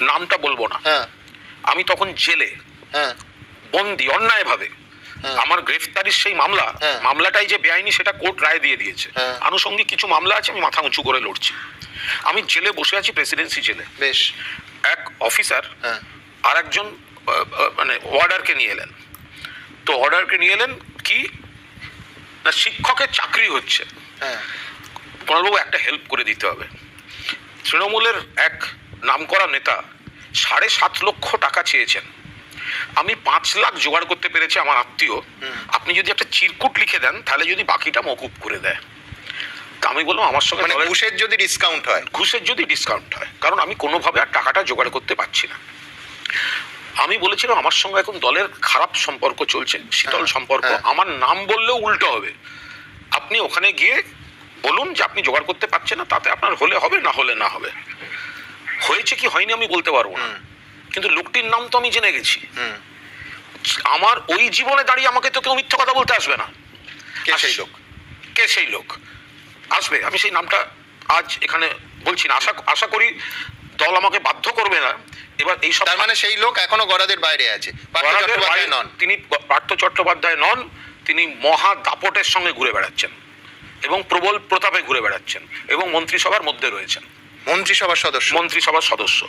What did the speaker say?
নামটা বলব না। হ্যাঁ। আমি তখন জেলে হ্যাঁ। বন্দি অন্যায়ভাবে হ্যাঁ। আমার গ্রেফতারির সেই মামলা। মামলাটাই যে বেআইনি সেটা কোর্ট রায় দিয়ে দিয়েছে। আনুষঙ্গিক কিছু মামলা আছে আমি মাথা উঁচু করে লড়ছি। আমি জেলে বসে আছি প্রেসিডেন্সি জেলে। বেশ। এক অফিসার হ্যাঁ। আর একজন মানে ওয়ার্ডারকে নিয়ে এলেন। তো অর্ডারকে নিয়ে এলেন কি? না শিক্ষকের চাকরি হচ্ছে। হ্যাঁ। কুণালবাবু একটা হেল্প করে দিতে হবে। তৃণমূলের এক নামকরা নেতা সাড়ে সাত লক্ষ টাকা চেয়েছেন। আমি পাঁচ লাখ জোগাড় করতে পেরেছি আমার আত্মীয়। আপনি যদি একটা চিরকুট লিখে দেন তাহলে যদি বাকিটা মকুব করে দেয়। তা আমি বললাম আমার সঙ্গে মানে ঘুষের যদি ডিসকাউন্ট হয়। ঘুষের যদি ডিসকাউন্ট হয় কারণ আমি কোনোভাবে আর টাকাটা জোগাড় করতে পারছি না। আমি বলেছিলাম আমার সঙ্গে এখন দলের খারাপ সম্পর্ক চলছে শীতল হ্যাঁ, সম্পর্ক। হ্যাঁ। আমার নাম বললেও উল্টো হবে। আপনি ওখানে গিয়ে বলুন যে আপনি জোগাড় করতে পারছেন না তাতে আপনার হলে হবে না হলে না হবে। হয়েছে কি হয়নি আমি বলতে পারব না। কিন্তু লোকটির নাম তো আমি জেনে গেছি। আমার ওই জীবনে দাঁড়িয়ে আমাকে তো কেউ মিথ্যে কথা বলতে আসবে না। কে সেই লোক? কে সেই লোক? আসবে। আমি সেই নামটা আজ এখানে বলছি না। আশা আশা করি দল আমাকে বাধ্য করবে না। এবার এই সব মানে সেই লোক এখনও গড়াদের বাইরে আছে। নন। তিনি পার্থ চট্টোপাধ্যায় নন। তিনি মহা দাপটের সঙ্গে ঘুরে বেড়াচ্ছেন এবং প্রবল প্রতাপে ঘুরে বেড়াচ্ছেন এবং মন্ত্রিসভার মধ্যে রয়েছেন। মন্ত্রিসভার সদস্য। মন্ত্রিসভার সদস্য।